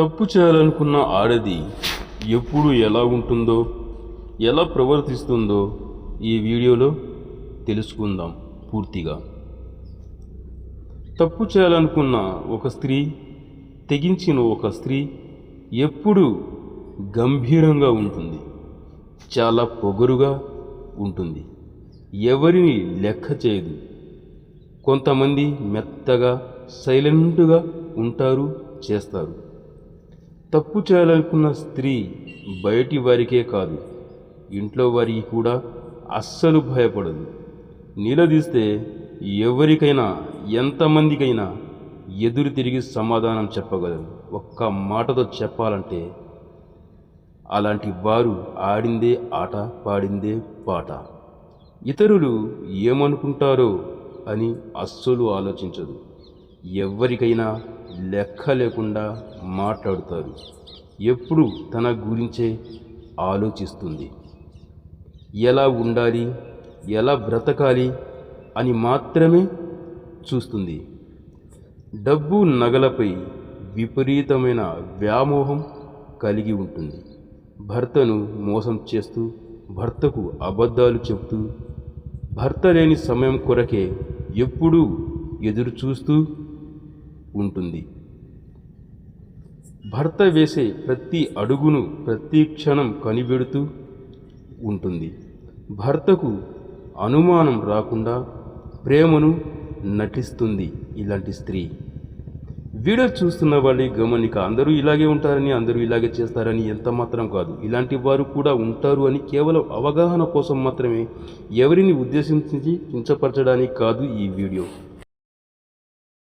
తప్పు చేయాలనుకున్న ఆడది ఎప్పుడు ఎలా ఉంటుందో ఎలా ప్రవర్తిస్తుందో ఈ వీడియోలో తెలుసుకుందాం పూర్తిగా. తప్పు చేయాలనుకున్న ఒక స్త్రీ తెగించిన ఒక స్త్రీ ఎప్పుడు గంభీరంగా ఉంటుంది చాలా పొగరుగా ఉంటుంది ఎవరిని లెక్క చేయదు. కొంతమంది మెత్తగా సైలెంట్గా ఉంటారు చేస్తారు. తప్పు చేయాలనుకున్న స్త్రీ బయటి వారికే కాదు ఇంట్లో వారికి కూడా అస్సలు భయపడదు. నిలదీస్తే ఎవరికైనా ఎంతమందికైనా ఎదురు తిరిగి సమాధానం చెప్పగలరు. ఒక్క మాటతో చెప్పాలంటే అలాంటి వారు ఆడిందే ఆట పాడిందే పాట. ఇతరులు ఏమనుకుంటారో అని అస్సలు ఆలోచించదు. ఎవరికైనా లెక్క లేకుండా మాట్లాడుతారు. ఎప్పుడు తన గురించే ఆలోచిస్తుంది. ఎలా ఉండాలి ఎలా బ్రతకాలి అని మాత్రమే చూస్తుంది. డబ్బు నగలపై విపరీతమైన వ్యామోహం కలిగి ఉంటుంది. భర్తను మోసం చేస్తూ భర్తకు అబద్ధాలు చెప్తూ భర్త లేని సమయం కొరకే ఎప్పుడూ ఎదురు చూస్తూ ఉంటుంది. భర్త వేసే ప్రతి అడుగును ప్రతి క్షణం కనిపెడుతూ ఉంటుంది. భర్తకు అనుమానం రాకుండా ప్రేమను నటిస్తుంది ఇలాంటి స్త్రీ. వీడియో చూస్తున్న వాళ్ళు గమనిక అందరూ ఇలాగే ఉంటారని అందరూ ఇలాగే చేస్తారని ఎంత మాత్రం కాదు. ఇలాంటి వారు కూడా ఉంటారు అని కేవలం అవగాహన కోసం మాత్రమే ఎవరిని ఉద్దేశించి కించపరచడానికి కాదు ఈ వీడియో.